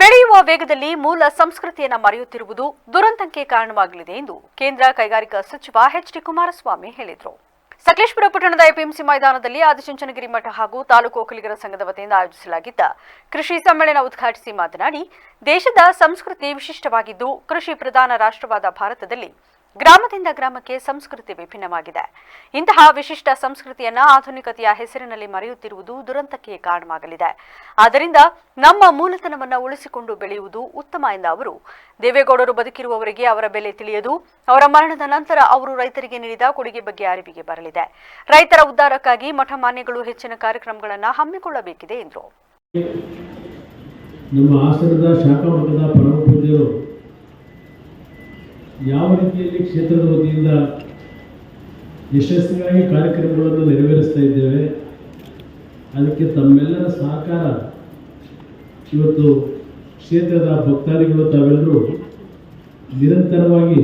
ಬೆಳೆಯುವ ವೇಗದಲ್ಲಿ ಮೂಲ ಸಂಸ್ಕೃತಿಯನ್ನು ಮರೆಯುತ್ತಿರುವುದು ದುರಂತಕ್ಕೆ ಕಾರಣವಾಗಲಿದೆ ಎಂದು ಕೇಂದ್ರ ಕೈಗಾರಿಕಾ ಸಚಿವ ಎಚ್ ಡಿ ಕುಮಾರಸ್ವಾಮಿ ಹೇಳಿದರು. ಸಕಲೇಶ್ಪುರ ಪಟ್ಟಣದ ಎಪಿಎಂಸಿ ಮೈದಾನದಲ್ಲಿ ಆದಿಚುಂಚನಗಿರಿ ಮಠ ಹಾಗೂ ತಾಲೂಕು ಒಕ್ಕಲಿಗರ ಸಂಘದ ವತಿಯಿಂದ ಆಯೋಜಿಸಲಾಗಿದ್ದ ಕೃಷಿ ಸಮ್ಮೇಳನ ಉದ್ಘಾಟಿಸಿ ಮಾತನಾಡಿ, ದೇಶದ ಸಂಸ್ಕೃತಿ ವಿಶಿಷ್ಟವಾಗಿದ್ದು ಕೃಷಿ ಪ್ರಧಾನ ರಾಷ್ಟ್ರವಾದ ಭಾರತದಲ್ಲಿ ಗ್ರಾಮದಿಂದ ಗ್ರಾಮಕ್ಕೆ ಸಂಸ್ಕೃತಿ ವಿಭಿನ್ನವಾಗಿದೆ. ಇಂತಹ ವಿಶಿಷ್ಟ ಸಂಸ್ಕೃತಿಯನ್ನ ಆಧುನಿಕತೆಯ ಹೆಸರಿನಲ್ಲಿ ಮರೆಯುತ್ತಿರುವುದು ದುರಂತಕ್ಕೆ ಕಾರಣವಾಗಲಿದೆ. ಆದ್ದರಿಂದ ನಮ್ಮ ಮೂಲತನವನ್ನ ಉಳಿಸಿಕೊಂಡು ಬೆಳೆಯುವುದು ಉತ್ತಮ ಎಂದ ಅವರು. ದೇವೇಗೌಡರು ಬದುಕಿರುವವರಿಗೆ ಅವರ ಬೆಲೆ ತಿಳಿಯದು, ಅವರ ಮರಣದ ನಂತರ ಅವರು ರೈತರಿಗೆ ನೀಡಿದ ಕೊಡುಗೆ ಬಗ್ಗೆ ಅರಿವಿಗೆ ಬರಲಿದೆ. ರೈತರ ಉದ್ಧಾರಕ್ಕಾಗಿ ಮಠ ಮಾನ್ಯಗಳು ಹೆಚ್ಚಿನ ಕಾರ್ಯಕ್ರಮಗಳನ್ನು ಹಮ್ಮಿಕೊಳ್ಳಬೇಕಿದೆ ಎಂದರು ನಮ್ಮ ಹಾಸನದ ಶಾಖಾ ಮಠದ ಪರಮ ಪೂಜ್ಯರು ಯಾವ ರೀತಿಯಲ್ಲಿ ಕ್ಷೇತ್ರದ ವತಿಯಿಂದ ಯಶಸ್ವಿಯಾಗಿ ಕಾರ್ಯಕ್ರಮಗಳನ್ನು ನೆರವೇರಿಸ್ತಾ ಇದ್ದೇವೆ, ಅದಕ್ಕೆ ತಮ್ಮೆಲ್ಲರ ಸಹಕಾರ. ಇವತ್ತು ಕ್ಷೇತ್ರದ ಭಕ್ತಾದಿಗಳು ತಾವೆಲ್ಲರೂ ನಿರಂತರವಾಗಿ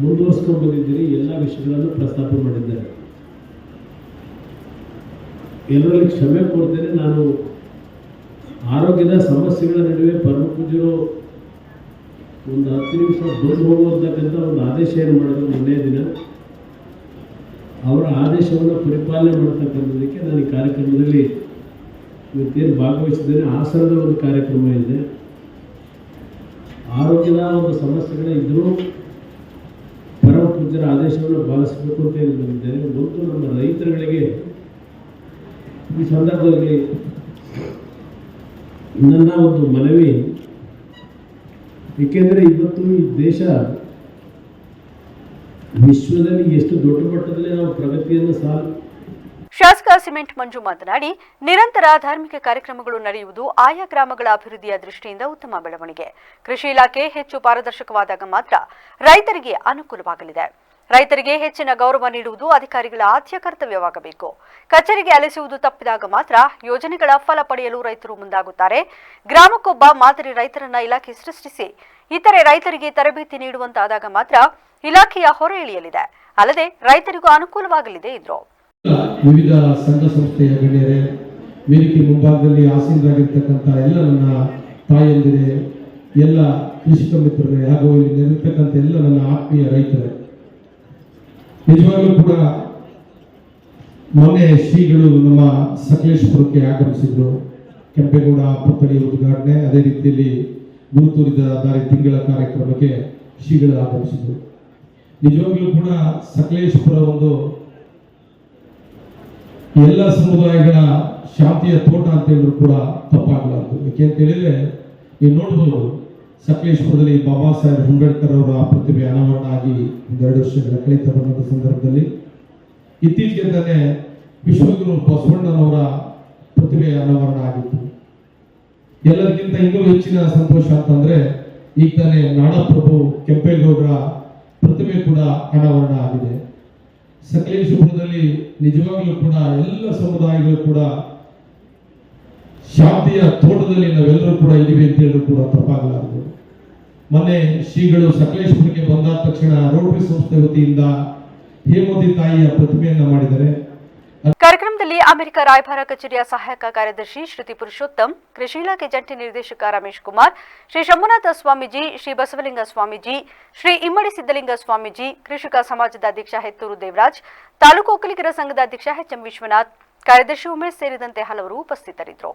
ಮುಂದುವರಿಸ್ಕೊಂಡು ಬಂದಿದ್ದೀರಿ ಎಲ್ಲ ವಿಷಯಗಳನ್ನು ಪ್ರಸ್ತಾಪ ಮಾಡಿದ್ದಾರೆ. ಎಲ್ಲರಲ್ಲಿ ಕ್ಷಮೆ ಕೋರ್ತೇನೆ. ನಾನು ಆರೋಗ್ಯದ ಸಮಸ್ಯೆಗಳ ನಡುವೆ ಪರಮ ಒಂದು ಹತ್ತು ನಿಮಿಷ ದುಡ್ಡು ಹೋಗುವಂತಕ್ಕಂಥ ಒಂದು ಆದೇಶ ಏನು ಮಾಡಿದ್ರು ಮೊನ್ನೆ ದಿನ? ಅವರ ಆದೇಶವನ್ನು ಪರಿಪಾಲನೆ ಮಾಡ್ತಕ್ಕಂಥದ್ದಕ್ಕೆ ನಾನು ಈ ಕಾರ್ಯಕ್ರಮದಲ್ಲಿ ಇವತ್ತೇನು ಭಾಗವಹಿಸಿದ್ದೇನೆ. ಹಾಸನದ ಒಂದು ಕಾರ್ಯಕ್ರಮ ಇದೆ. ಆರೋಗ್ಯದ ಒಂದು ಸಮಸ್ಯೆಗಳೇ ಇದ್ದರೂ ಪರಮ ಪೂಜ್ಯರ ಆದೇಶವನ್ನು ಪಾಲಿಸಬೇಕು ಅಂತ ಹೇಳಿ ಬಂದಿದ್ದೇನೆ ಮತ್ತು ನಮ್ಮ ರೈತರುಗಳಿಗೆ ಈ ಸಂದರ್ಭದಲ್ಲಿ ನನ್ನ ಒಂದು ಮನವಿ ಏಕೆಂದರೆ ಇವತ್ತು ಈ ದೇಶ ವಿಶ್ವದಲ್ಲಿ ಎಷ್ಟು ದೊಡ್ಡ ಮಟ್ಟದಲ್ಲಿ ನಾವು ಪ್ರಗತಿಯನ್ನು ಸಾಲ್, ಶಾಸಕ ಸಿಮೆಂಟ್ ಮಂಜು ಮಾತನಾಡಿ, ನಿರಂತರ ಧಾರ್ಮಿಕ ಕಾರ್ಯಕ್ರಮಗಳು ನಡೆಯುವುದು ಆಯಾ ಗ್ರಾಮಗಳ ಅಭಿವೃದ್ಧಿಯ ದೃಷ್ಟಿಯಿಂದ ಉತ್ತಮ ಬೆಳವಣಿಗೆ. ಕೃಷಿ ಇಲಾಖೆ ಹೆಚ್ಚು ಪಾರದರ್ಶಕವಾದಾಗ ಮಾತ್ರ ರೈತರಿಗೆ ಅನುಕೂಲವಾಗಲಿದೆ. ರೈತರಿಗೆ ಹೆಚ್ಚಿನ ಗೌರವ ನೀಡುವುದು ಅಧಿಕಾರಿಗಳ ಆದ್ಯ ಕರ್ತವ್ಯವಾಗಬೇಕು. ಕಚೇರಿಗೆ ಅಲಿಸುವುದು ತಪ್ಪಿದಾಗ ಮಾತ್ರ ಯೋಜನೆಗಳ ಫಲ ಪಡೆಯಲು ರೈತರು ಮುಂದಾಗುತ್ತಾರೆ. ಗ್ರಾಮಕ್ಕೊಬ್ಬ ಮಾದರಿ ರೈತರನ್ನ ಇಲಾಖೆ ಸೃಷ್ಟಿಸಿ, ಇತರೆ ರೈತರಿಗೆ ತರಬೇತಿ ನೀಡುವಂತಾದಾಗ ಮಾತ್ರ ಇಲಾಖೆಯ ಹೊರೆ ಇಳಿಯಲಿದೆ. ಅಲ್ಲದೆ ರೈತರಿಗೂ ಅನುಕೂಲವಾಗಲಿದೆ ಎಂದರು ವಿವಿಧ ಸಂಘ ಸಂಸ್ಥೆಯ ಗಣ್ಯರೇ, ವೇದಿಕೆ ಮುಂಭಾಗದಲ್ಲಿ ಆಸೀನರಾಗಿರ್ತಕ್ಕಂಥ ಎಲ್ಲ ನನ್ನ ತಾಯಂದಿರೇ, ಎಲ್ಲ ಕೃಷಿಕ ಮಿತ್ರರೇ ಹಾಗೂ ಇಲ್ಲಿ ನೆರೆದಿರ್ತಕ್ಕಂಥ ಎಲ್ಲ ನನ್ನ ಆತ್ಮೀಯ ರೈತರೇ ನಿಜವಾಗ್ಲೂ ಕೂಡ ಮೊನ್ನೆ ಶ್ರೀಗಳು ನಮ್ಮ ಸಕಲೇಶ್ಪುರಕ್ಕೆ ಆಗಮಿಸಿದ್ರು. ಕೆಂಪೇಗೌಡ ಪುತ್ಥಳಿ ಉದ್ಘಾಟನೆ, ಅದೇ ರೀತಿಯಲ್ಲಿ ಗುರುತೂರಿದ ದಾರಿ ತಿಂಗಳ ಕಾರ್ಯಕ್ರಮಕ್ಕೆ ಶ್ರೀಗಳು ಆಗಮಿಸಿದ್ರು. ನಿಜವಾಗ್ಲೂ ಕೂಡ ಸಕಲೇಶ್ಪುರ ಒಂದು ಎಲ್ಲ ಸಮುದಾಯಗಳ ಶಾಂತಿಯ ತೋಟ ಅಂತ ಹೇಳಿದ್ರು ಕೂಡ ತಪ್ಪಾಗಲಾರದು. ಯಾಕೆ ಅಂತ ಹೇಳಿದ್ರೆ ನೀವು ನೋಡ್ಬೋದು ಸಕಲೇಶ್ಪುರದಲ್ಲಿ ಬಾಬಾ ಸಾಹೇಬ್ ಅಂಬೇಡ್ಕರ್ ಅವರ ಪ್ರತಿಭೆ ಅನಾವರಣ ಆಗಿ ಒಂದೆರಡು ವರ್ಷಗಳ ಕಳೀತ ಬಂದಂಥ ಸಂದರ್ಭದಲ್ಲಿ ಇತ್ತೀಚೆಗೆ ತಾನೇ ವಿಶ್ವಗುರು ಬಸವಣ್ಣನವರ ಪ್ರತಿಭೆ ಅನಾವರಣ ಆಗಿತ್ತು. ಎಲ್ಲರಿಗಿಂತ ಇನ್ನೂ ಹೆಚ್ಚಿನ ಸಂತೋಷ ಅಂತಂದ್ರೆ ಈಗ ತಾನೇ ನಾಡಪ್ರಭು ಕೆಂಪೇಗೌಡರ ಪ್ರತಿಭೆ ಕೂಡ ಅನಾವರಣ ಆಗಿದೆ. ಸಕಲೇಶ್ವರದಲ್ಲಿ ನಿಜವಾಗ್ಲೂ ಕೂಡ ಎಲ್ಲ ಸಮುದಾಯಗಳು ಕೂಡ ಶಾಂತಿಯ ತೋಟದಲ್ಲಿ ನಾವೆಲ್ಲರೂ ಕೂಡ ಇದೀವಿ ಅಂತ ಹೇಳಿದ್ರು ಕೂಡ ತಪ್ಪಾಗಲಾರದು. ಮೊನ್ನೆ ಶ್ರೀಗಳು ಸಕಲೇಶ್ವರಕ್ಕೆ ಬಂದಾದ ತಕ್ಷಣ ರೋಟರಿ ಸಂಸ್ಥೆ ವತಿಯಿಂದ ಹೇಮೋದಿ ತಾಯಿಯ ಪ್ರತಿಮೆಯನ್ನ ಮಾಡಿದರೆ ಕಾರ್ಯಕ್ರಮದಲ್ಲಿ ಅಮೆರಿಕ ರಾಯಭಾರ ಕಚೇರಿಯ ಸಹಾಯಕ ಕಾರ್ಯದರ್ಶಿ ಶ್ರುತಿ ಪುರುಷೋತ್ತಮ್ ಕೃಷಿ ಇಲಾಖೆ ಜಂಟಿ ನಿರ್ದೇಶಕ ರಮೇಶ್ ಕುಮಾರ್, ಶ್ರೀ ಶಂಭುನಾಥ ಸ್ವಾಮೀಜಿ, ಶ್ರೀ ಬಸವಲಿಂಗ ಸ್ವಾಮೀಜಿ, ಶ್ರೀ ಇಮ್ಮಡಿ ಸಿದ್ದಲಿಂಗ ಸ್ವಾಮೀಜಿ, ಕೃಷಿಕ ಸಮಾಜದ ಅಧ್ಯಕ್ಷ ಹೆತ್ತೂರು ದೇವರಾಜ್, ತಾಲೂಕು ಒಕ್ಕಲಿಗರ ಸಂಘದ ಅಧ್ಯಕ್ಷ ಎಚ್ ಎಂ ವಿಶ್ವನಾಥ್, ಕಾರ್ಯದರ್ಶಿ ಉಮೇಶ್ ಸೇರಿದಂತೆ ಹಲವರು ಉಪಸ್ಥಿತರಿದ್ದರು.